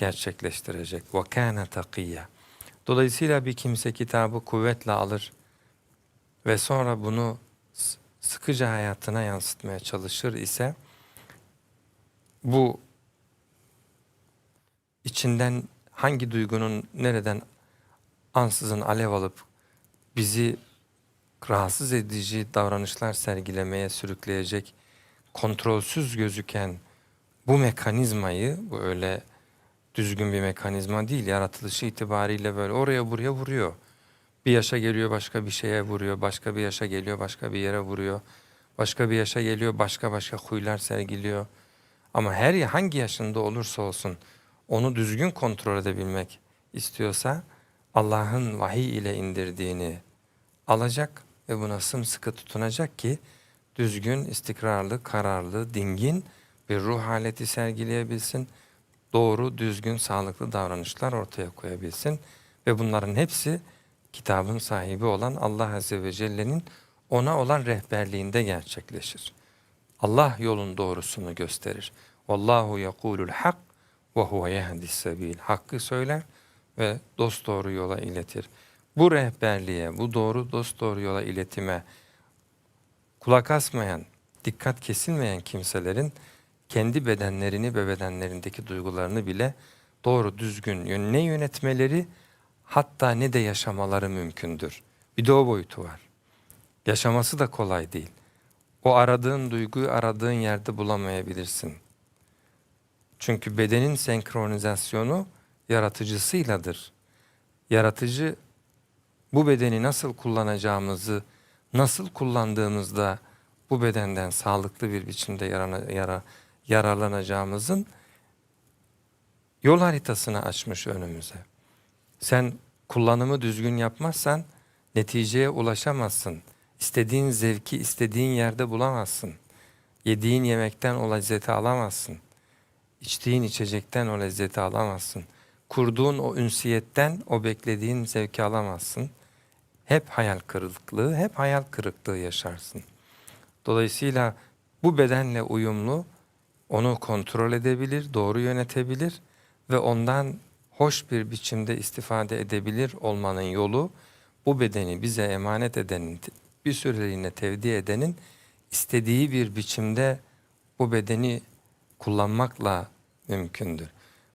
gerçekleştirecek. Ve kâne. Dolayısıyla bir kimse kitabı kuvvetle alır ve sonra bunu sıkıca hayatına yansıtmaya çalışır ise bu içinden hangi duygunun nereden ansızın alev alıp bizi rahatsız edici davranışlar sergilemeye sürükleyecek kontrolsüz gözüken bu mekanizmayı bu öyle düzgün bir mekanizma değil yaratılışı itibariyle böyle oraya buraya vuruyor. Bir yaşa geliyor başka bir şeye vuruyor, başka bir yaşa geliyor başka bir yere vuruyor. Başka bir yaşa geliyor başka başka huylar sergiliyor. Ama her hangi yaşında olursa olsun onu düzgün kontrol edebilmek istiyorsa Allah'ın vahiy ile indirdiğini alacak ve buna sımsıkı tutunacak ki düzgün, istikrarlı, kararlı, dingin bir ruh haleti sergileyebilsin. Doğru, düzgün, sağlıklı davranışlar ortaya koyabilsin. Ve bunların hepsi kitabın sahibi olan Allah Azze ve Celle'nin ona olan rehberliğinde gerçekleşir. Allah yolun doğrusunu gösterir. Vallahu yekulul hak ve huve yehdis sebil. Hakkı söyler ve dost doğru yola iletir. Bu rehberliğe, bu doğru dost doğru yola iletime kulak asmayan, dikkat kesilmeyen kimselerin kendi bedenlerini ve bedenlerindeki duygularını bile doğru düzgün ne yönetmeleri hatta ne de yaşamaları mümkündür. Bir de o boyutu var. Yaşaması da kolay değil. O aradığın duyguyu aradığın yerde bulamayabilirsin. Çünkü bedenin senkronizasyonu yaratıcısıyladır. Yaratıcı bu bedeni nasıl kullanacağımızı, nasıl kullandığımızda bu bedenden sağlıklı bir biçimde yarana, yara, yararlanacağımızın yol haritasını açmış önümüze. Sen kullanımı düzgün yapmazsan neticeye ulaşamazsın. İstediğin zevki istediğin yerde bulamazsın. Yediğin yemekten o lezzeti alamazsın. İçtiğin içecekten o lezzeti alamazsın. Kurduğun o ünsiyetten o beklediğin zevki alamazsın. Hep hayal kırıklığı, hep hayal kırıklığı yaşarsın. Dolayısıyla bu bedenle uyumlu onu kontrol edebilir, doğru yönetebilir ve ondan hoş bir biçimde istifade edebilir olmanın yolu bu bedeni bize emanet edenin, bir süreliğine tevdi edenin istediği bir biçimde bu bedeni kullanmakla mümkündür.